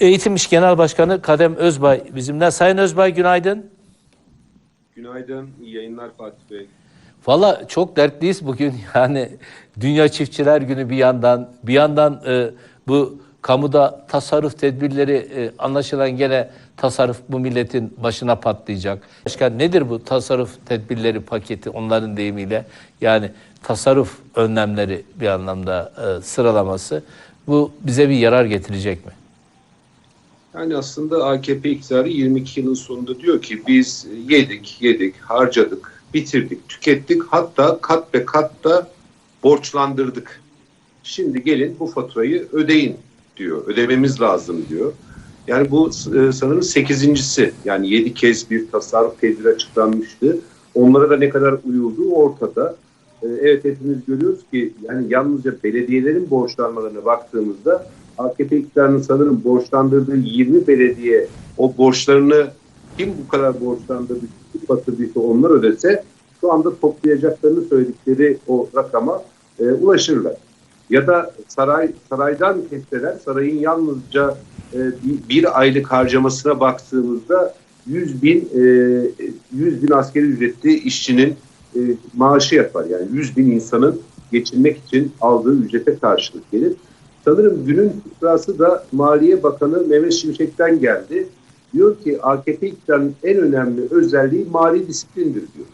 Eğitim İş Genel Başkanı Kadem Özbay bizimle. Sayın Özbay günaydın. Günaydın, iyi yayınlar Fatih Bey. Valla çok dertliyiz bugün. Yani Dünya Çiftçiler Günü bir yandan, bir yandan e, bu kamuda tasarruf tedbirleri e, anlaşılan gene tasarruf bu milletin başına patlayacak. Başkan nedir bu tasarruf tedbirleri paketi onların deyimiyle? Yani tasarruf önlemleri bir anlamda e, sıralaması. Bu bize bir yarar getirecek mi? Yani aslında AKP iktidarı 22 yılın sonunda diyor ki biz yedik, yedik, harcadık, bitirdik, tükettik hatta kat be kat da borçlandırdık. Şimdi gelin bu faturayı ödeyin diyor. Ödememiz lazım diyor. Yani bu e, sanırım sekizincisi. Yani yedi kez bir tasarruf tedbiri açıklanmıştı. Onlara da ne kadar uyulduğu ortada. E, Evet hepimiz görüyoruz ki yani yalnızca belediyelerin borçlanmalarına baktığımızda AKP iktidarının sanırım borçlandırdığı 20 belediye o borçlarını kim bu kadar borçlandırdı, kim batırdıysa onlar ödese şu anda toplayacaklarını söyledikleri o rakama e, ulaşırlar. Ya da saray saraydan kesseler sarayın yalnızca e, bir, bir aylık harcamasına baktığımızda 100 bin e, 100 bin askeri ücretli işçinin e, maaşı yapar. Yani 100 bin insanın geçinmek için aldığı ücrete karşılık gelir. Sanırım günün fıkrası da Maliye Bakanı Mehmet Şimşek'ten geldi. Diyor ki AKP iktidarının en önemli özelliği mali disiplindir diyor.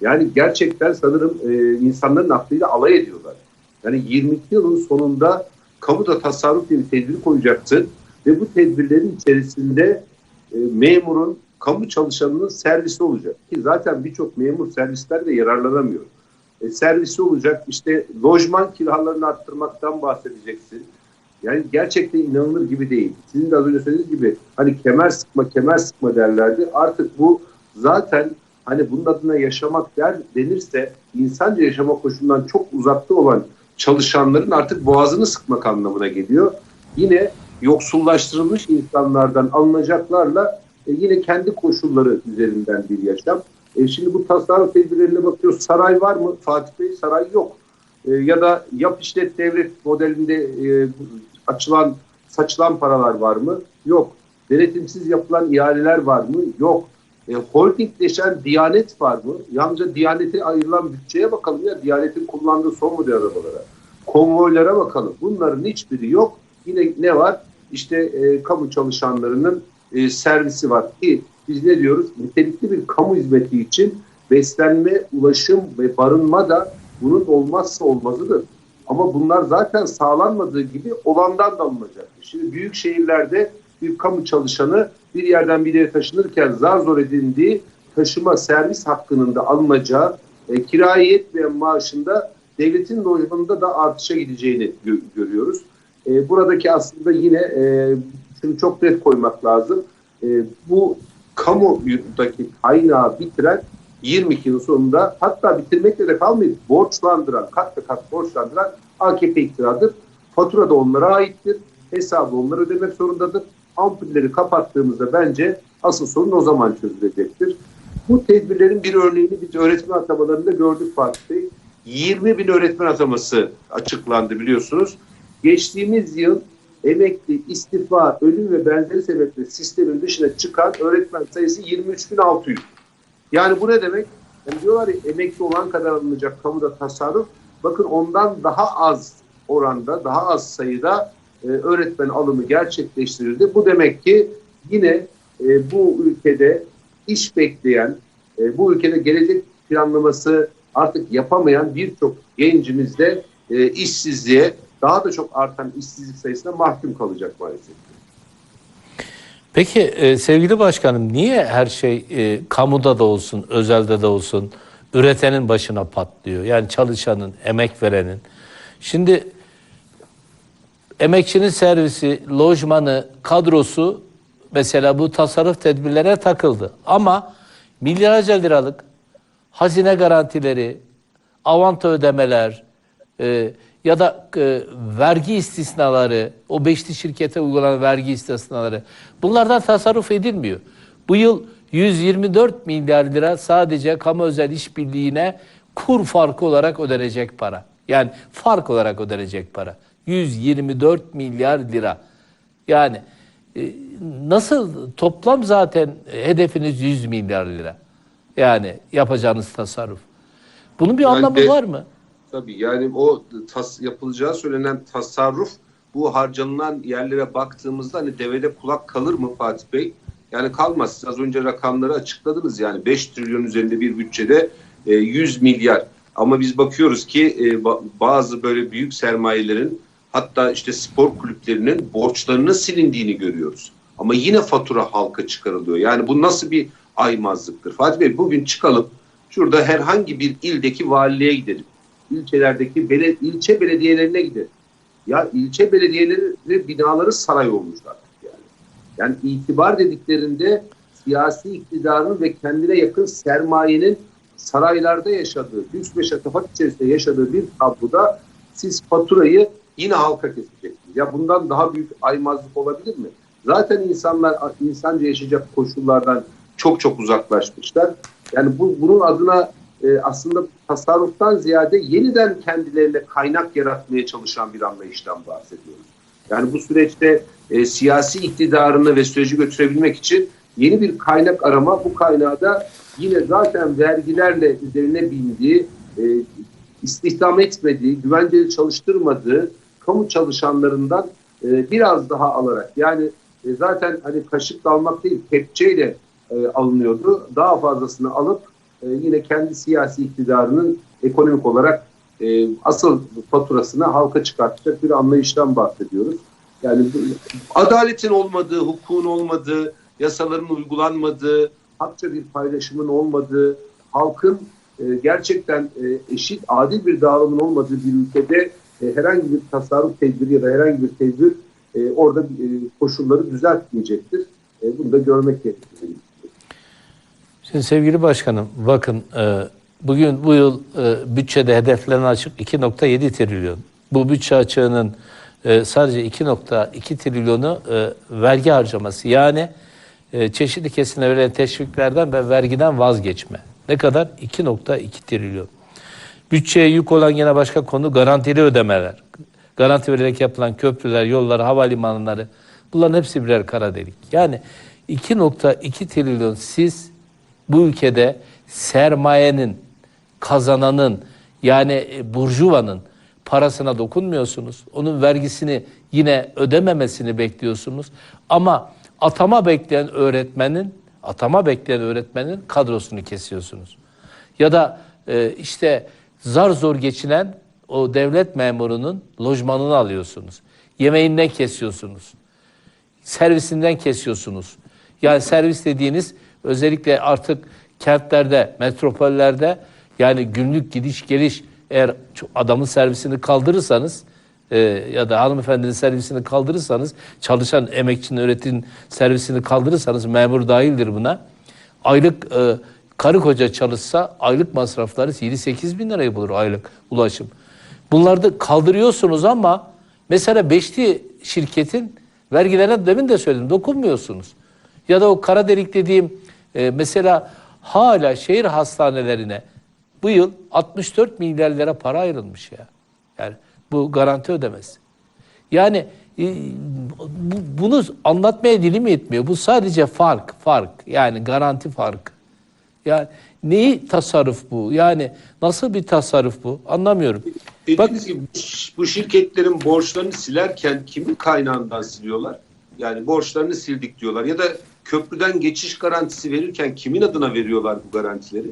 Yani gerçekten sanırım e, insanların aklıyla alay ediyorlar. Yani 22 yılın sonunda kamuda tasarruf diye bir tedbir koyacaksın ve bu tedbirlerin içerisinde e, memurun, kamu çalışanının servisi olacak. Ki zaten birçok memur servisler de yararlanamıyor. E, servisi olacak, işte lojman kiralarını arttırmaktan bahsedeceksin. Yani gerçekten inanılır gibi değil. Sizin de az önce söylediğiniz gibi hani kemer sıkma kemer sıkma derlerdi. Artık bu zaten hani bunun adına yaşamak der denirse insanca yaşama koşulundan çok uzakta olan çalışanların artık boğazını sıkmak anlamına geliyor. Yine yoksullaştırılmış insanlardan alınacaklarla e, yine kendi koşulları üzerinden bir yaşam. E, şimdi bu tasarruf tedbirlerine bakıyoruz. Saray var mı? Fatih Bey saray yok. E, ya da yap işlet devlet modelinde e, açılan saçılan paralar var mı? Yok. Denetimsiz yapılan ihaleler var mı? Yok. E, holdingleşen Diyanet var mı? Yalnızca Diyanet'e ayrılan bütçeye bakalım ya. Diyanet'in kullandığı son model arabalara. Konvoylara bakalım. Bunların hiçbiri yok. Yine ne var? İşte e, kamu çalışanlarının e, servisi var ki biz ne diyoruz? Nitelikli bir kamu hizmeti için beslenme, ulaşım ve barınma da bunun olmazsa olmazıdır. Ama bunlar zaten sağlanmadığı gibi olandan da alınacak. Şimdi büyük şehirlerde bir kamu çalışanı bir yerden bir yere taşınırken zar zor edindiği taşıma servis hakkının da alınacağı, e, kiraya yetmeyen maaşında devletin lojmanında da artışa gideceğini gö- görüyoruz. E, buradaki aslında yine e, şunu çok net koymak lazım. E, bu kamudaki kaynağı bitiren 22 yıl sonunda hatta bitirmekle de kalmayıp borçlandıran, kat ve kat borçlandıran AKP iktidarıdır. Fatura da onlara aittir. Hesabı onlar ödemek zorundadır. Ampulleri kapattığımızda bence asıl sorun o zaman çözülecektir. Bu tedbirlerin bir örneğini biz öğretmen atamalarında gördük Fatih Bey. 20 bin öğretmen ataması açıklandı biliyorsunuz. Geçtiğimiz yıl emekli, istifa, ölüm ve benzeri sebeple sistemin dışına çıkan öğretmen sayısı 23.600. Yani bu ne demek? Yani diyorlar ya emekli olan kadar alınacak kamuda tasarruf. Bakın ondan daha az oranda, daha az sayıda e, öğretmen alımı gerçekleştirildi. Bu demek ki yine e, bu ülkede iş bekleyen, e, bu ülkede gelecek planlaması artık yapamayan birçok gencimiz de e, işsizliğe, daha da çok artan işsizlik sayısına mahkum kalacak maalesef. Peki e, sevgili başkanım niye her şey e, kamuda da olsun, özelde de olsun üretenin başına patlıyor? Yani çalışanın, emek verenin. Şimdi emekçinin servisi, lojmanı, kadrosu mesela bu tasarruf tedbirlere takıldı. Ama milyarlarca liralık hazine garantileri, avanta ödemeler e, ya da e, vergi istisnaları, o beşli şirkete uygulanan vergi istisnaları bunlardan tasarruf edilmiyor. Bu yıl 124 milyar lira sadece kamu özel işbirliğine kur farkı olarak ödenecek para. Yani fark olarak ödenecek para. 124 milyar lira. Yani e, nasıl toplam zaten hedefiniz 100 milyar lira. Yani yapacağınız tasarruf. Bunun bir Yani anlamı de- var mı? Tabii yani o tas, yapılacağı söylenen tasarruf bu harcanılan yerlere baktığımızda hani devede kulak kalır mı Fatih Bey? Yani kalmaz. Siz az önce rakamları açıkladınız yani 5 trilyon üzerinde bir bütçede e, 100 milyar. Ama biz bakıyoruz ki e, ba- bazı böyle büyük sermayelerin hatta işte spor kulüplerinin borçlarının silindiğini görüyoruz. Ama yine fatura halka çıkarılıyor. Yani bu nasıl bir aymazlıktır? Fatih Bey bugün çıkalım şurada herhangi bir ildeki valiliğe gidelim ilçelerdeki bele, ilçe belediyelerine gidelim. Ya ilçe belediyeleri binaları saray olmuş artık yani. Yani itibar dediklerinde siyasi iktidarın ve kendine yakın sermayenin saraylarda yaşadığı, lüks ve şatafat içerisinde yaşadığı bir tabloda siz faturayı yine halka keseceksiniz. Ya bundan daha büyük aymazlık olabilir mi? Zaten insanlar insanca yaşayacak koşullardan çok çok uzaklaşmışlar. Yani bu bunun adına e, aslında tasarruftan ziyade yeniden kendilerine kaynak yaratmaya çalışan bir anlayıştan bahsediyoruz. Yani bu süreçte e, siyasi iktidarını ve süreci götürebilmek için yeni bir kaynak arama, bu kaynağı da yine zaten vergilerle üzerine bindiği, e, istihdam etmediği, güvenceli çalıştırmadığı kamu çalışanlarından e, biraz daha alarak yani e, zaten hani kaşıkla almak değil kepçeyle e, alınıyordu. Daha fazlasını alıp e, yine kendi siyasi iktidarının ekonomik olarak e, asıl faturasını halka çıkartacak bir anlayıştan bahsediyoruz. Yani adaletin olmadığı, hukukun olmadığı, yasaların uygulanmadığı, hakça bir paylaşımın olmadığı, halkın e, gerçekten e, eşit, adil bir dağılımın olmadığı bir ülkede e, herhangi bir tasarruf tedbiri ya da herhangi bir tedbir e, orada e, koşulları düzeltmeyecektir. E, bunu da görmek gerekiyor. Şimdi sevgili başkanım bakın e, bugün bu yıl e, bütçede hedeflenen açık 2.7 trilyon. Bu bütçe açığının e, sadece 2.2 trilyonu vergi harcaması. Yani çeşitli kesimlere verilen teşviklerden ve vergiden vazgeçme. Ne kadar? 2.2 trilyon. Bütçeye yük olan yine başka konu garantili ödemeler. Garanti verilerek yapılan köprüler, yollar, havalimanları bunların hepsi birer kara delik. Yani 2.2 trilyon siz bu ülkede sermayenin, kazananın yani e, burjuvanın parasına dokunmuyorsunuz. Onun vergisini yine ödememesini bekliyorsunuz. Ama atama bekleyen öğretmenin, atama bekleyen öğretmenin kadrosunu kesiyorsunuz. Ya da e, işte zar zor geçinen o devlet memurunun lojmanını alıyorsunuz. Yemeğinden kesiyorsunuz servisinden kesiyorsunuz. Yani servis dediğiniz özellikle artık kentlerde, metropollerde yani günlük gidiş geliş eğer adamın servisini kaldırırsanız e, ya da hanımefendinin servisini kaldırırsanız çalışan emekçinin öğretim servisini kaldırırsanız memur dahildir buna. Aylık e, karı koca çalışsa aylık masrafları 7-8 bin lirayı bulur aylık ulaşım. Bunları da kaldırıyorsunuz ama mesela Beşli şirketin vergilerine demin de söyledim dokunmuyorsunuz. Ya da o kara delik dediğim e, mesela hala şehir hastanelerine bu yıl 64 milyar lira para ayrılmış ya. Yani bu garanti ödemesi. Yani e, bu- bunu anlatmaya dilim yetmiyor. Bu sadece fark, fark. Yani garanti farkı. Yani neyi tasarruf bu? Yani nasıl bir tasarruf bu? Anlamıyorum. Bak Dediğiniz gibi bu- bu şirketlerin borçlarını silerken kimin kaynağından siliyorlar? Yani borçlarını sildik diyorlar. Ya da köprüden geçiş garantisi verirken kimin adına veriyorlar bu garantileri?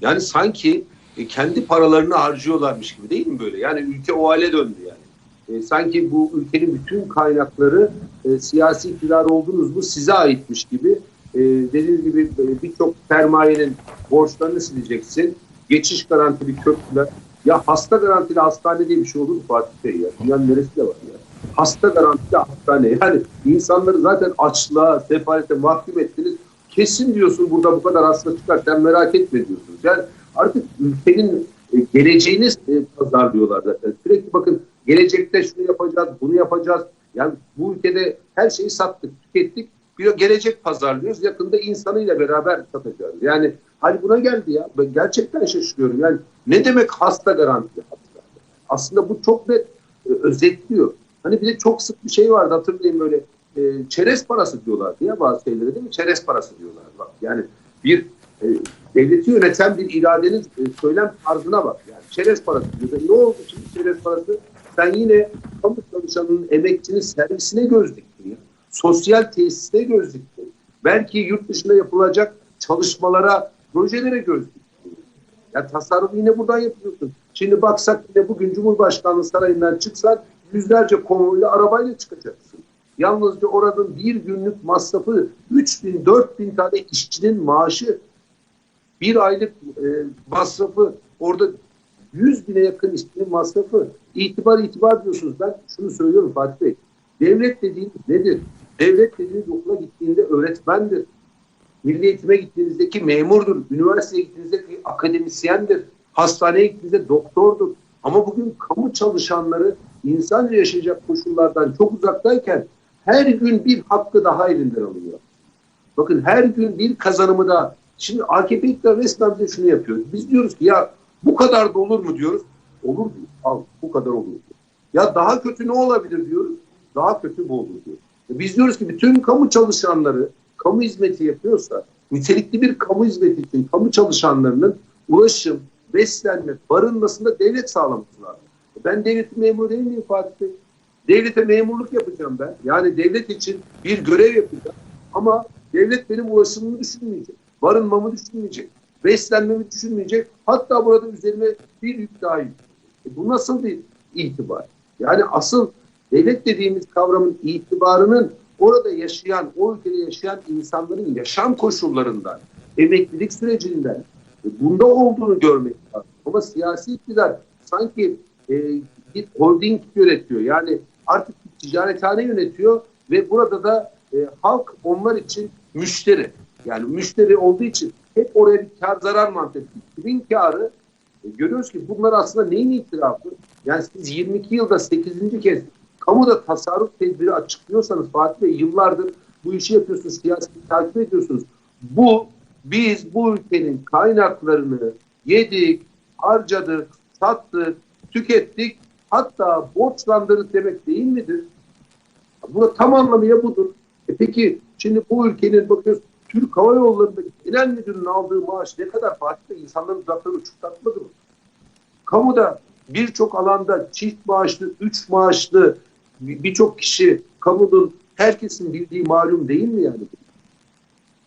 Yani sanki e, kendi paralarını harcıyorlarmış gibi değil mi böyle? Yani ülke o hale döndü yani. E, sanki bu ülkenin bütün kaynakları e, siyasi iktidar oldunuz mu size aitmiş gibi. E, dediğiniz gibi e, birçok sermayenin borçlarını sileceksin. Geçiş garantili köprüler. Ya hasta garantili hastane diye bir şey olur mu Fatih Bey ya? Dünyanın neresi de var ya? Hasta garantili hastane. Yani insanları zaten açlığa, sefalete mahkum ettiniz. Kesin diyorsun burada bu kadar hasta çıkar sen merak etme diyorsunuz. Yani artık ülkenin e, geleceğini e, pazarlıyorlar zaten. Sürekli bakın gelecekte şunu yapacağız, bunu yapacağız. Yani bu ülkede her şeyi sattık, tükettik. Bir gelecek pazarlıyoruz. Yakında insanıyla beraber satacağız. Yani hadi buna geldi ya. Ben gerçekten şaşırıyorum. Yani ne demek hasta garantili hastane? Aslında bu çok net e, özetliyor. Hani bir de çok sık bir şey vardı hatırlayın böyle e, çerez parası diyorlar diye bazı şeylere değil mi? Çerez parası diyorlar. Bak yani bir e, devleti yöneten bir iradenin e, söylem tarzına bak. Yani çerez parası diyor. Ne oldu şimdi çerez parası? Sen yine kamu çalışanının, emekçinin servisine göz diktin ya. Sosyal tesisine göz diktin. Belki yurt dışında yapılacak çalışmalara, projelere göz diktin. Ya tasarrufu yine buradan yapıyorsun. Şimdi baksak yine bugün Cumhurbaşkanlığı Sarayı'ndan çıksan yüzlerce konvoyla arabayla çıkacaksın. Yalnızca oranın bir günlük masrafı 3 bin, 4 bin tane işçinin maaşı bir aylık e, masrafı orada 100 bine yakın işçinin masrafı itibar itibar diyorsunuz. Ben şunu söylüyorum Fatih Bey. Devlet dediğiniz nedir? Devlet dediğiniz okula gittiğinde öğretmendir. Milli eğitime gittiğinizdeki memurdur. Üniversiteye gittiğinizdeki akademisyendir. Hastaneye gittiğinizde doktordur. Ama bugün kamu çalışanları insanca yaşayacak koşullardan çok uzaktayken her gün bir hakkı daha elinden alıyor. Bakın her gün bir kazanımı da şimdi AKP iktidar resmen bize şunu yapıyor. Biz diyoruz ki ya bu kadar da olur mu diyoruz. Olur diyor. Al bu kadar olur. Ya daha kötü ne olabilir diyoruz. Daha kötü bu olur diyor. E Biz diyoruz ki bütün kamu çalışanları kamu hizmeti yapıyorsa nitelikli bir kamu hizmeti için kamu çalışanlarının ulaşım, beslenme, barınmasında devlet sağlaması lazım. Ben devletin memuru değil miyim Fatih Bey? Devlete memurluk yapacağım ben. Yani devlet için bir görev yapacağım. Ama devlet benim ulaşımımı düşünmeyecek. Barınmamı düşünmeyecek. Beslenmemi düşünmeyecek. Hatta burada üzerime bir yük daha yükleyecek. E bu nasıl bir itibar? Yani asıl devlet dediğimiz kavramın itibarının orada yaşayan, o ülkede yaşayan insanların yaşam koşullarından, emeklilik sürecinden e, bunda olduğunu görmek lazım. Ama siyasi iktidar sanki e, bir holding yönetiyor. Yani artık bir ticarethane yönetiyor ve burada da e, halk onlar için müşteri. Yani müşteri olduğu için hep oraya bir kar zarar mantığı. Kimin karı? E, görüyoruz ki bunlar aslında neyin itirafı? Yani siz 22 yılda 8. kez kamuda tasarruf tedbiri açıklıyorsanız Fatih Bey yıllardır bu işi yapıyorsunuz, siyaseti takip ediyorsunuz. Bu biz bu ülkenin kaynaklarını yedik, harcadık, sattık, tükettik, hatta borçlandırdık demek değil midir? Bu tam anlamıyla budur. E peki şimdi bu ülkenin bakıyoruz Türk Hava Yolları'nda genel müdürün aldığı maaş ne kadar Bey? İnsanların dudakları uçuklatmadı mı? Kamuda birçok alanda çift maaşlı, üç maaşlı birçok kişi kamunun herkesin bildiği malum değil mi yani?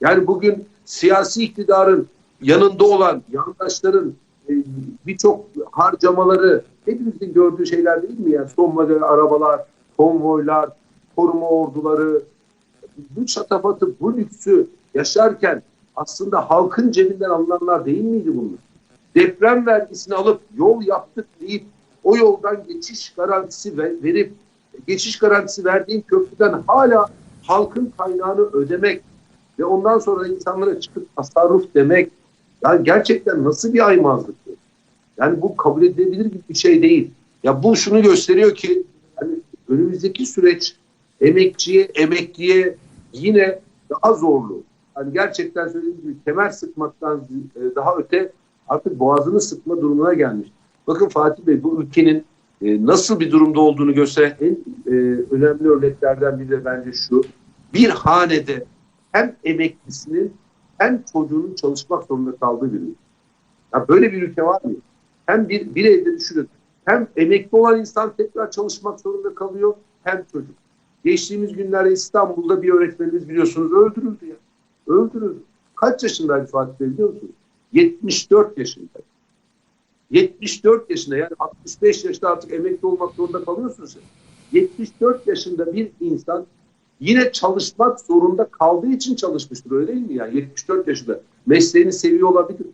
Yani bugün siyasi iktidarın yanında olan yandaşların birçok harcamaları hepimizin gördüğü şeyler değil mi? Yani son model arabalar, konvoylar, koruma orduları, bu şatafatı, bu lüksü yaşarken aslında halkın cebinden alınanlar değil miydi bunlar? Deprem vergisini alıp yol yaptık deyip o yoldan geçiş garantisi ver- verip geçiş garantisi verdiğin köprüden hala halkın kaynağını ödemek ve ondan sonra insanlara çıkıp tasarruf demek yani gerçekten nasıl bir aymazlık? Yani bu kabul edilebilir bir şey değil. Ya bu şunu gösteriyor ki yani önümüzdeki süreç emekçiye, emekliye yine daha zorlu. Hani gerçekten söylediğim gibi kemer sıkmaktan e, daha öte artık boğazını sıkma durumuna gelmiş. Bakın Fatih Bey bu ülkenin e, nasıl bir durumda olduğunu gösteren en e, önemli örneklerden biri de bence şu. Bir hanede hem emeklisinin hem çocuğunun çalışmak zorunda kaldığı bir ülke. Ya böyle bir ülke var mı? Hem bir, bir evde düşünün. Hem emekli olan insan tekrar çalışmak zorunda kalıyor hem çocuk. Geçtiğimiz günlerde İstanbul'da bir öğretmenimiz biliyorsunuz öldürüldü ya. Öldürüldü. Kaç yaşındaydı Fatih Bey biliyor musunuz? 74 yaşında. 74 yaşında yani 65 yaşında artık emekli olmak zorunda kalıyorsunuz. Sen. 74 yaşında bir insan yine çalışmak zorunda kaldığı için çalışmıştır öyle değil mi? Yani 74 yaşında mesleğini seviyor olabilir.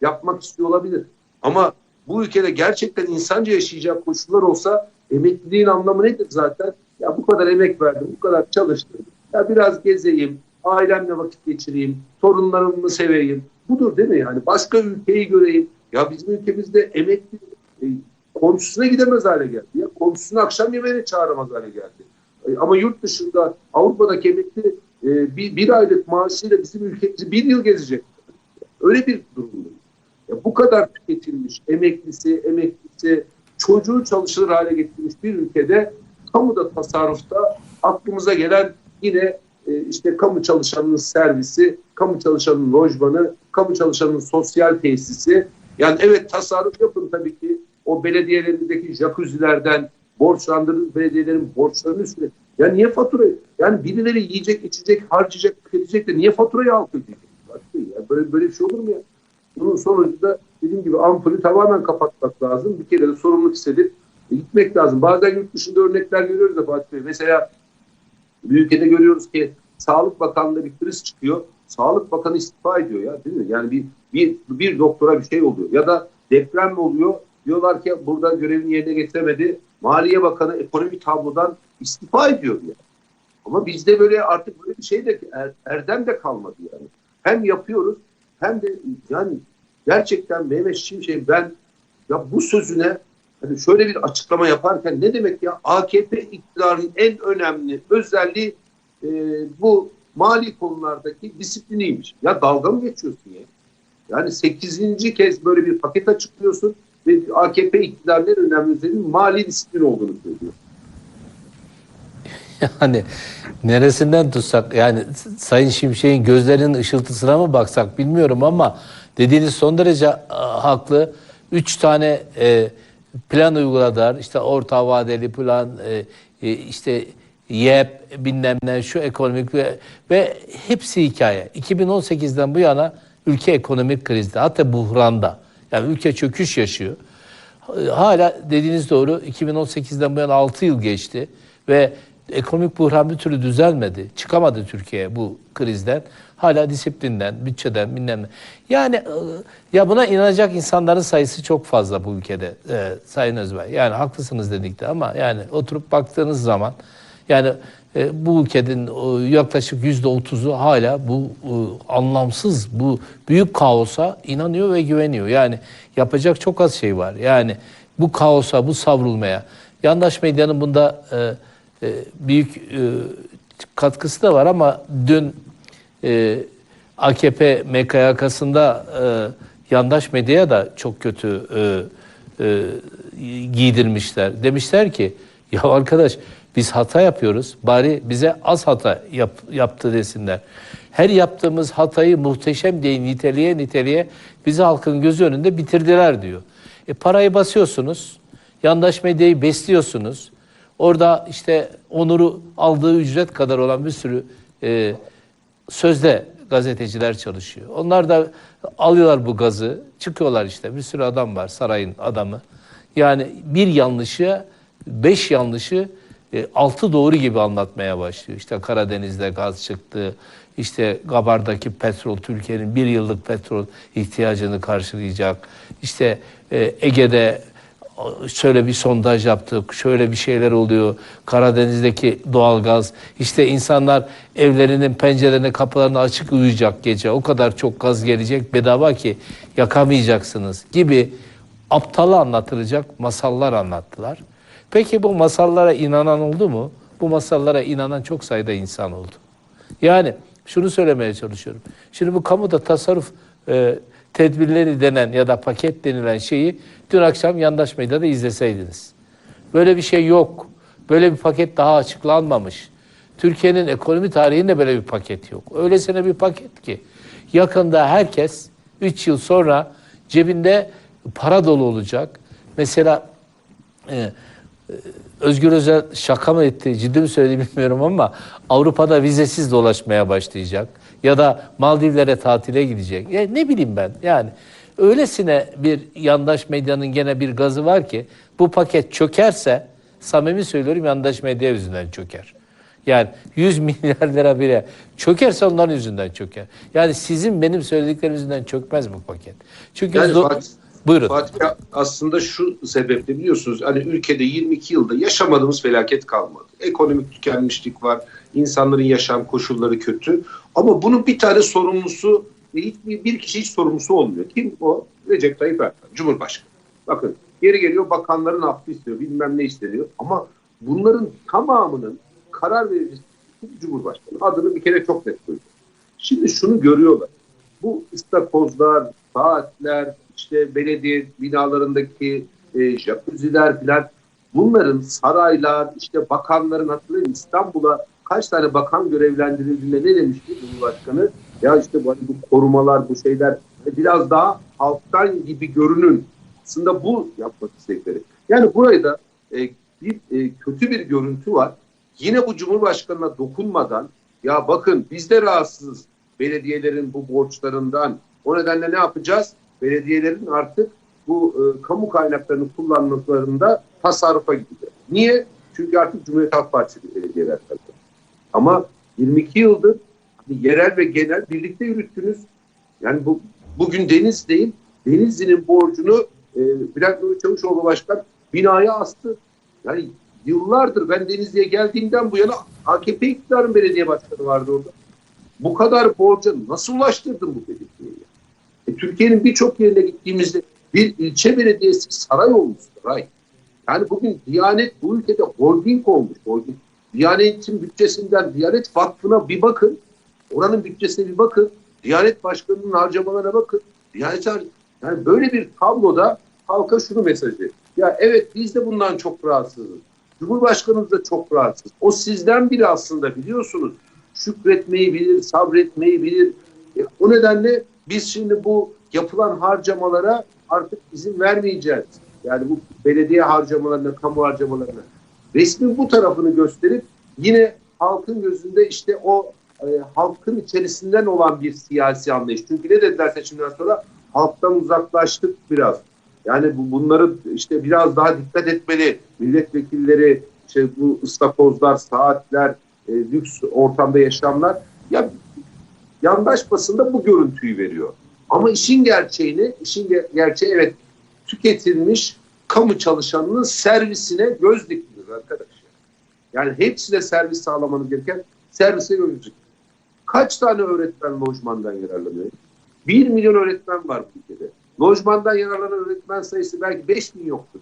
Yapmak istiyor olabilir. Ama bu ülkede gerçekten insanca yaşayacak koşullar olsa emekliliğin anlamı nedir zaten? Ya bu kadar emek verdim, bu kadar çalıştım. Ya biraz gezeyim, ailemle vakit geçireyim, torunlarımı seveyim. Budur değil mi yani? Başka ülkeyi göreyim. Ya bizim ülkemizde emekli e, komşusuna gidemez hale geldi. Ya komşusunu akşam yemeğine çağıramaz hale geldi. E, ama yurt dışında Avrupa'daki emekli e, bir, bir aylık maaşıyla bizim ülkemizi bir yıl gezecek. Öyle bir durumdayız. Ya bu kadar tüketilmiş emeklisi, emeklisi, çocuğu çalışılır hale getirmiş bir ülkede kamuda tasarrufta aklımıza gelen yine e, işte kamu çalışanının servisi, kamu çalışanının lojmanı, kamu çalışanının sosyal tesisi. Yani evet tasarruf yapın tabii ki. O belediyelerimizdeki jacuzzilerden borçlandırdığınız belediyelerin borçlarını üstüne. Ya niye faturayı? Yani birileri yiyecek, içecek, harcayacak, tüketecek de niye faturayı halk ödeyecek? Başka ya. Böyle, böyle bir şey olur mu ya? Bunun sonucunda dediğim gibi ampulü tamamen kapatmak lazım. Bir kere de sorumluluk hissedip gitmek lazım. Bazen yurt dışında örnekler görüyoruz da Fatih Bey. Mesela bir ülkede görüyoruz ki Sağlık Bakanlığı'nda bir kriz çıkıyor. Sağlık Bakanı istifa ediyor ya değil mi? Yani bir, bir, bir doktora bir şey oluyor. Ya da deprem oluyor. Diyorlar ki burada görevini yerine getiremedi. Maliye Bakanı ekonomi tablodan istifa ediyor ya. Ama bizde böyle artık böyle bir şey de er, erdem de kalmadı yani. Hem yapıyoruz hem de yani gerçekten Mehmet Şimşek ben ya bu sözüne hani şöyle bir açıklama yaparken ne demek ya AKP iktidarının en önemli özelliği e, bu mali konulardaki disipliniymiş. Ya dalga mı geçiyorsun ya? Yani 8. kez böyle bir paket açıklıyorsun ve AKP iktidarının en önemli özelliğinin mali disiplin olduğunu söylüyor. Yani neresinden tutsak yani Sayın Şimşek'in gözlerinin ışıltısına mı baksak bilmiyorum ama dediğiniz son derece a, haklı. Üç tane e, plan uyguladılar. İşte orta vadeli plan, e, e, işte YEP bilmem ne şu ekonomik ve, ve hepsi hikaye. 2018'den bu yana ülke ekonomik krizde hatta buhranda. Yani ülke çöküş yaşıyor. Hala dediğiniz doğru 2018'den bu yana 6 yıl geçti ve ekonomik buhran bir türlü düzelmedi. Çıkamadı Türkiye bu krizden. Hala disiplinden, bütçeden bilmem. Yani e, ya buna inanacak insanların sayısı çok fazla bu ülkede e, Sayın Özbay. Yani haklısınız dedikte ama yani oturup baktığınız zaman yani e, bu ülkenin e, yaklaşık yüzde otuzu hala bu e, anlamsız, bu büyük kaosa inanıyor ve güveniyor. Yani yapacak çok az şey var. Yani bu kaosa, bu savrulmaya. Yandaş medyanın bunda e, e, büyük e, katkısı da var ama dün e, AKP MKYK'sında e, yandaş medyaya da çok kötü giydirmişler. Demişler ki ya arkadaş biz hata yapıyoruz bari bize az hata yap, yaptı desinler. Her yaptığımız hatayı muhteşem diye niteliğe niteliğe bizi halkın gözü önünde bitirdiler diyor. E parayı basıyorsunuz, yandaş medyayı besliyorsunuz. Orada işte onuru aldığı ücret kadar olan bir sürü e, sözde gazeteciler çalışıyor. Onlar da alıyorlar bu gazı, çıkıyorlar işte. Bir sürü adam var, sarayın adamı. Yani bir yanlışı, beş yanlışı e, altı doğru gibi anlatmaya başlıyor. İşte Karadeniz'de gaz çıktı, işte Gabar'daki petrol Türkiye'nin bir yıllık petrol ihtiyacını karşılayacak. İşte e, Ege'de şöyle bir sondaj yaptık, şöyle bir şeyler oluyor. Karadeniz'deki doğalgaz, işte insanlar evlerinin pencerelerine, kapılarını açık uyuyacak gece. O kadar çok gaz gelecek bedava ki yakamayacaksınız gibi aptala anlatılacak masallar anlattılar. Peki bu masallara inanan oldu mu? Bu masallara inanan çok sayıda insan oldu. Yani şunu söylemeye çalışıyorum. Şimdi bu kamuda tasarruf e, tedbirleri denen ya da paket denilen şeyi dün akşam yandaş medyada izleseydiniz. Böyle bir şey yok. Böyle bir paket daha açıklanmamış. Türkiye'nin ekonomi tarihinde böyle bir paket yok. Öylesine bir paket ki yakında herkes 3 yıl sonra cebinde para dolu olacak. Mesela e, Özgür Özel şaka mı etti, ciddi mi söyledi bilmiyorum ama Avrupa'da vizesiz dolaşmaya başlayacak. Ya da Maldivlere tatile gidecek. Ya ne bileyim ben yani. Öylesine bir yandaş medyanın gene bir gazı var ki bu paket çökerse samimi söylüyorum yandaş medya yüzünden çöker. Yani 100 milyar lira bile çökerse onların yüzünden çöker. Yani sizin benim söylediklerim yüzünden çökmez bu paket. Çünkü Yani Fatih- buyurun. Fatih aslında şu sebeple biliyorsunuz hani ülkede 22 yılda yaşamadığımız felaket kalmadı. Ekonomik tükenmişlik var, insanların yaşam koşulları kötü. Ama bunun bir tane sorumlusu, bir kişi hiç sorumlusu olmuyor. Kim o? Recep Tayyip Erdoğan, Cumhurbaşkanı. Bakın geri geliyor bakanların affı istiyor, bilmem ne isteniyor. Ama bunların tamamının karar vericisi Cumhurbaşkanı. Adını bir kere çok net koyuyor. Şimdi şunu görüyorlar. Bu istakozlar, saatler, işte belediye binalarındaki e, jacuzziler filan bunların saraylar, işte bakanların hatırlayın İstanbul'a kaç tane bakan görevlendirildiğinde ne demişti Cumhurbaşkanı? Ya işte bu, bu korumalar, bu şeyler biraz daha halktan gibi görünün. Aslında bu yapmak istedikleri. Yani burayı da e, bir e, kötü bir görüntü var. Yine bu Cumhurbaşkanı'na dokunmadan ya bakın biz de rahatsızız belediyelerin bu borçlarından. O nedenle ne yapacağız? Belediyelerin artık bu e, kamu kaynaklarını kullanmalarında tasarrufa gidecek. Niye? Çünkü artık Cumhuriyet Halk Partisi belediyeler tabii. Ama 22 yıldır hani yerel ve genel birlikte yürüttünüz. Yani bu bugün Denizli'deyim. Denizli'nin borcunu e, Bülent Nuri Çavuşoğlu Başkan binaya astı. Yani yıllardır ben Denizli'ye geldiğimden bu yana AKP iktidarın belediye başkanı vardı orada. Bu kadar borca nasıl ulaştırdın bu belediyeye? E, Türkiye'nin birçok yerine gittiğimizde bir ilçe belediyesi saray olmuş saray. Yani bugün Diyanet bu ülkede holding olmuş. Holding. Diyanet'in bütçesinden Diyanet Vakfı'na bir bakın. Oranın bütçesine bir bakın. Diyanet Başkanı'nın harcamalarına bakın. Diyanet yani böyle bir tabloda halka şunu mesajı. Ya evet biz de bundan çok rahatsızız. Cumhurbaşkanımız da çok rahatsız. O sizden biri aslında biliyorsunuz. Şükretmeyi bilir, sabretmeyi bilir. E, o nedenle biz şimdi bu yapılan harcamalara artık izin vermeyeceğiz. Yani bu belediye harcamalarına, kamu harcamalarına. Resmin bu tarafını gösterip yine halkın gözünde işte o e, halkın içerisinden olan bir siyasi anlayış. Çünkü ne dediler seçimden sonra? Halktan uzaklaştık biraz. Yani bu, bunları işte biraz daha dikkat etmeli. Milletvekilleri, işte bu ıstakozlar, saatler, e, lüks ortamda yaşamlar. Ya yandaş basında bu görüntüyü veriyor. Ama işin gerçeğini, işin ge- gerçeği evet tüketilmiş kamu çalışanının servisine göz dikilir arkadaşlar. Yani hepsine servis sağlamanız gereken servise göz dikilir. Kaç tane öğretmen lojmandan yararlanıyor? 1 milyon öğretmen var ülkede. Lojmandan yararlanan öğretmen sayısı belki 5 bin yoktur.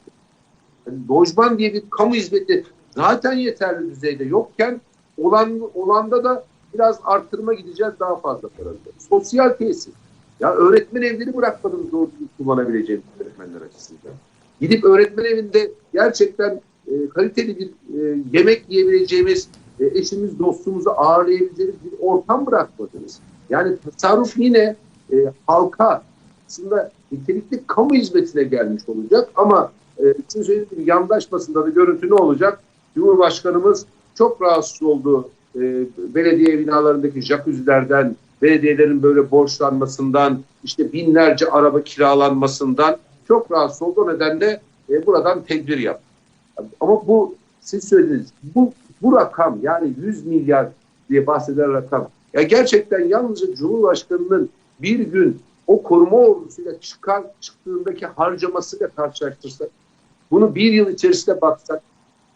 Yani lojman diye bir kamu hizmeti zaten yeterli düzeyde yokken olan olanda da biraz arttırma gideceğiz daha fazla para. Sosyal tesis. Ya öğretmen evleri bırakmadınız doğru düzgün kullanabileceğimiz öğretmenler açısından. Gidip öğretmen evinde gerçekten e, kaliteli bir e, yemek yiyebileceğimiz, e, eşimiz, dostumuzu ağırlayabileceğimiz bir ortam bırakmadınız. Yani tasarruf yine e, halka aslında nitelikli kamu hizmetine gelmiş olacak ama e, sizin söylediğiniz gibi yandaş basında da görüntü ne olacak? Cumhurbaşkanımız çok rahatsız oldu e, belediye binalarındaki jacuzzilerden, belediyelerin böyle borçlanmasından, işte binlerce araba kiralanmasından çok rahatsız oldu. O nedenle e, buradan tedbir yap. Ama bu siz söylediniz. Bu, bu rakam yani 100 milyar diye bahseden rakam. Ya gerçekten yalnızca Cumhurbaşkanı'nın bir gün o koruma ordusuyla çıkar, çıktığındaki harcamasıyla karşılaştırsak, bunu bir yıl içerisinde baksak,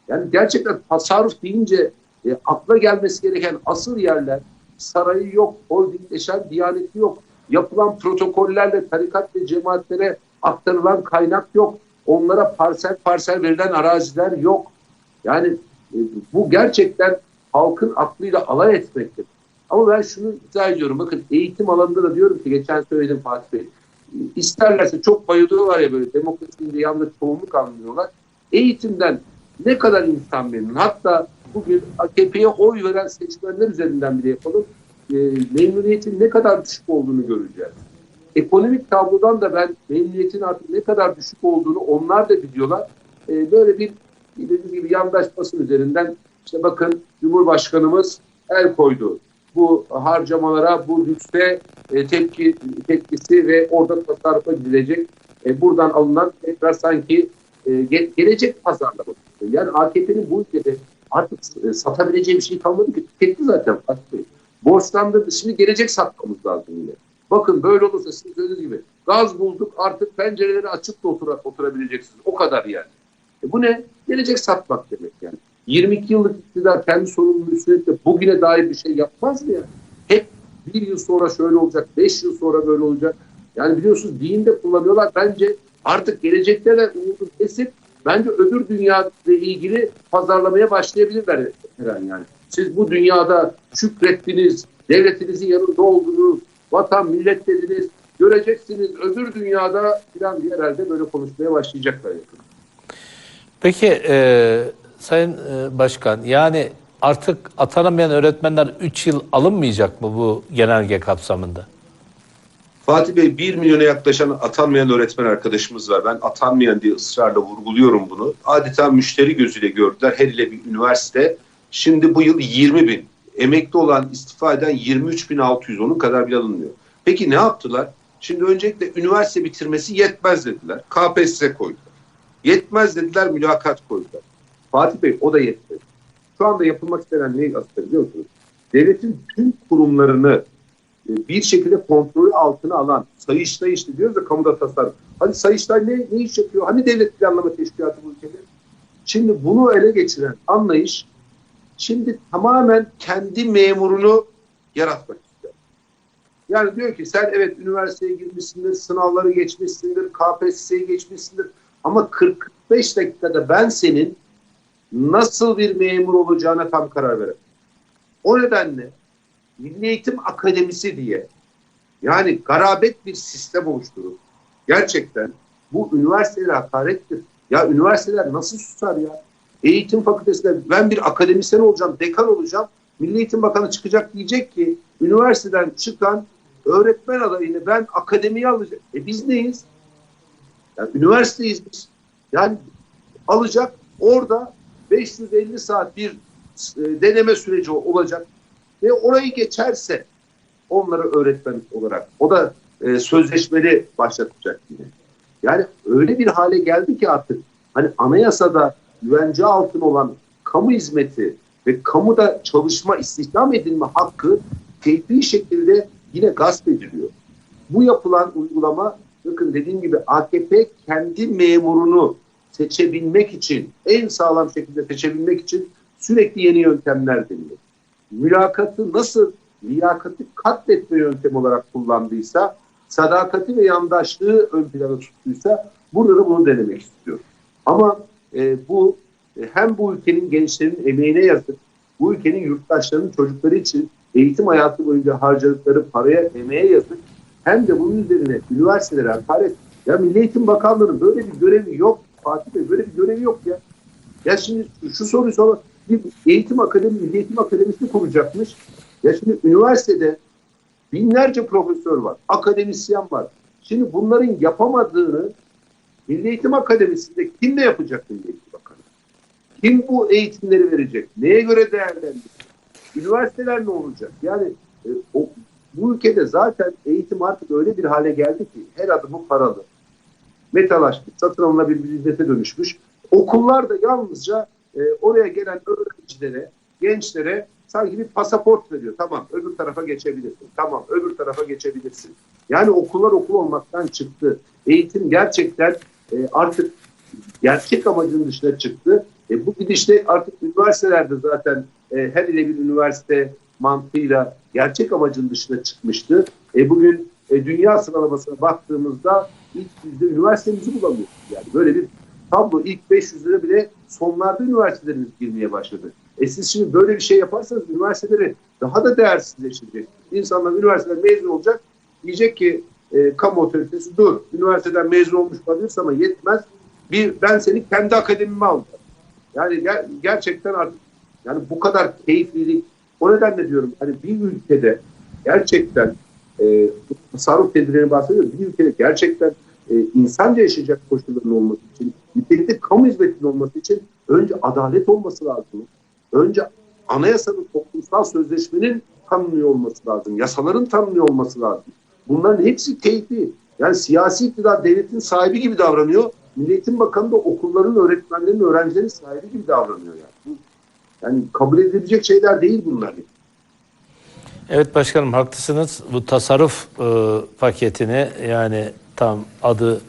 yani gerçekten tasarruf deyince e, akla gelmesi gereken asıl yerler sarayı yok, holdingleşen diyaneti yok, yapılan protokollerle tarikat ve cemaatlere aktarılan kaynak yok, onlara parsel parsel verilen araziler yok. Yani e, bu gerçekten halkın aklıyla alay etmektir. Ama ben şunu iddia ediyorum. Bakın eğitim alanında da diyorum ki geçen söyledim Fatih Bey. İsterlerse çok bayılıyorlar ya böyle demokrasinin yanında çoğunluk anlıyorlar. Eğitimden ne kadar insan memnun. Hatta bugün AKP'ye oy veren seçmenler üzerinden bile yapalım. E, memnuniyetin ne kadar düşük olduğunu göreceğiz. Ekonomik tablodan da ben memnuniyetin artık ne kadar düşük olduğunu onlar da biliyorlar. E, böyle bir dediğim gibi yandaş basın üzerinden işte bakın Cumhurbaşkanımız el koydu bu harcamalara, bu lükse e, tepki tepkisi ve orada tasarrufa gidilecek. E, buradan alınan tekrar sanki e, ge- gelecek pazarlama. Yani AKP'nin bu ülkede artık e, satabileceği bir şey kalmadı ki. Tüketti zaten. Borçlandırdı. Şimdi gelecek satmamız lazım yine. Bakın böyle olursa sizin söylediğiniz gibi gaz bulduk artık pencereleri açıp da otura, oturabileceksiniz. O kadar yani. E, bu ne? Gelecek satmak demek yani. 22 yıllık iktidar kendi sorumluluğunu üstlenip bugüne dair bir şey yapmaz mı ya? Hep bir yıl sonra şöyle olacak, beş yıl sonra böyle olacak. Yani biliyorsunuz dinde kullanıyorlar. Bence artık gelecekte de umudu kesip bence öbür dünya ile ilgili pazarlamaya başlayabilirler her an yani. Siz bu dünyada şükrettiniz, devletinizin yanında oldunuz, vatan millet dediniz, göreceksiniz öbür dünyada filan diye herhalde böyle konuşmaya başlayacaklar yakın. Peki e, Sayın e, Başkan yani artık atanamayan öğretmenler 3 yıl alınmayacak mı bu genelge kapsamında? Fatih Bey 1 milyona yaklaşan atanmayan öğretmen arkadaşımız var. Ben atanmayan diye ısrarla vurguluyorum bunu. Adeta müşteri gözüyle gördüler. Her ile bir üniversite. Şimdi bu yıl 20 bin. Emekli olan istifa eden 23.600 onun kadar bile alınmıyor. Peki ne yaptılar? Şimdi öncelikle üniversite bitirmesi yetmez dediler. KPSS koydular. Yetmez dediler mülakat koydular. Fatih Bey o da yetmedi. Şu anda yapılmak istenen ne aslında biliyor musunuz? Devletin tüm kurumlarını e, bir şekilde kontrolü altına alan Sayıştay işte diyoruz ya kamuda tasarruf. Hadi Sayıştay ne, ne iş yapıyor? Hani devlet planlama teşkilatı bu ülkede? Şimdi bunu ele geçiren anlayış şimdi tamamen kendi memurunu yaratmak istiyor. Yani diyor ki sen evet üniversiteye girmişsindir, sınavları geçmişsindir, KPSS'yi geçmişsindir ama 45 dakikada ben senin nasıl bir memur olacağına tam karar veremem. O nedenle Milli Eğitim Akademisi diye yani garabet bir sistem oluşturup gerçekten bu üniversitelere hakarettir. Ya üniversiteler nasıl susar ya? Eğitim fakültesinde ben bir akademisyen olacağım, dekan olacağım. Milli Eğitim Bakanı çıkacak diyecek ki üniversiteden çıkan öğretmen adayını ben akademiye alacağım. E biz neyiz? Yani üniversiteyiz biz. Yani alacak orada 550 saat bir e, deneme süreci olacak ve orayı geçerse onları öğretmen olarak o da e, sözleşmeli başlatacak yine. Yani öyle bir hale geldi ki artık hani anayasada güvence altına olan kamu hizmeti ve kamuda çalışma, istihdam edilme hakkı keyfi şekilde yine gasp ediliyor. Bu yapılan uygulama bakın dediğim gibi AKP kendi memurunu seçebilmek için, en sağlam şekilde seçebilmek için sürekli yeni yöntemler deniyor mülakatı nasıl liyakati katletme yöntemi olarak kullandıysa, sadakati ve yandaşlığı ön plana tuttuysa burada da bunu denemek istiyor. Ama e, bu e, hem bu ülkenin gençlerinin emeğine yazık, bu ülkenin yurttaşlarının çocukları için eğitim hayatı boyunca harcadıkları paraya, emeğe yazık, hem de bunun üzerine üniversitelere hakaret. Ya Milli Eğitim Bakanlığı'nın böyle bir görevi yok Fatih Bey, böyle bir görevi yok ya. Ya şimdi şu soruyu sor, bir eğitim akademi, milli eğitim akademisi kuracakmış. Ya şimdi üniversitede binlerce profesör var, akademisyen var. Şimdi bunların yapamadığını Milli Eğitim Akademisi'nde kim ne yapacak Milli Eğitim Bakanı? Kim bu eğitimleri verecek? Neye göre değerlendirecek? Üniversiteler ne olacak? Yani e, o, bu ülkede zaten eğitim artık öyle bir hale geldi ki her adımı paralı. Metalaşmış, satın alınabilir bir hizmete dönüşmüş. Okullar da yalnızca e, oraya gelen öğrencilere, gençlere sanki bir pasaport veriyor. Tamam öbür tarafa geçebilirsin. Tamam öbür tarafa geçebilirsin. Yani okullar okul olmaktan çıktı. Eğitim gerçekten e, artık gerçek amacının dışına çıktı. E, bu gidişte artık üniversitelerde zaten e, her ile bir üniversite mantığıyla gerçek amacın dışına çıkmıştı. E, bugün e, dünya sıralamasına baktığımızda ilk yüzde üniversitemizi bulamıyoruz. Yani böyle bir tablo ilk 500'lere bile sonlarda üniversitelerimiz girmeye başladı. E siz şimdi böyle bir şey yaparsanız üniversiteleri daha da değersizleştirecek. İnsanlar üniversiteden mezun olacak. Diyecek ki e, kamu otoritesi dur. Üniversiteden mezun olmuş olabilirsin ama yetmez. Bir, ben seni kendi akademime alacağım. Yani ger- gerçekten artık yani bu kadar keyiflilik o nedenle diyorum hani bir ülkede gerçekten e, tasarruf tedbirlerini bahsediyorum. Bir ülkede gerçekten e, insanca yaşayacak koşulların olması için, nitelikli kamu hizmetinin olması için önce adalet olması lazım. Önce anayasanın toplumsal sözleşmenin tanınıyor olması lazım. Yasaların tanınıyor olması lazım. Bunların hepsi keyfi. Yani siyasi iktidar devletin sahibi gibi davranıyor. Milli Bakanı da okulların, öğretmenlerin, öğrencilerin sahibi gibi davranıyor. Yani, yani kabul edilebilecek şeyler değil bunlar. Evet başkanım haklısınız. Bu tasarruf e, paketini yani tam adı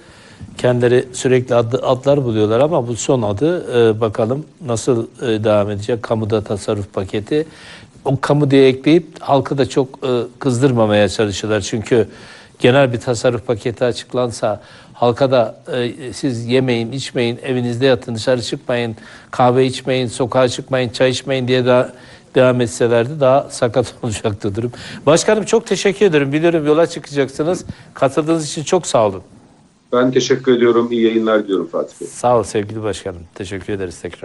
kendileri sürekli adı, adlar buluyorlar ama bu son adı e, bakalım nasıl e, devam edecek kamuda tasarruf paketi. O kamu diye ekleyip halkı da çok e, kızdırmamaya çalışıyorlar. Çünkü genel bir tasarruf paketi açıklansa halka da e, siz yemeyin, içmeyin, evinizde yatın, dışarı çıkmayın, kahve içmeyin, sokağa çıkmayın, çay içmeyin diye de devam etselerdi daha sakat olacaktı durum. Başkanım çok teşekkür ederim. Biliyorum yola çıkacaksınız. Katıldığınız için çok sağ olun. Ben teşekkür ediyorum. İyi yayınlar diliyorum Fatih Bey. Sağ ol sevgili başkanım. Teşekkür ederiz tekrar.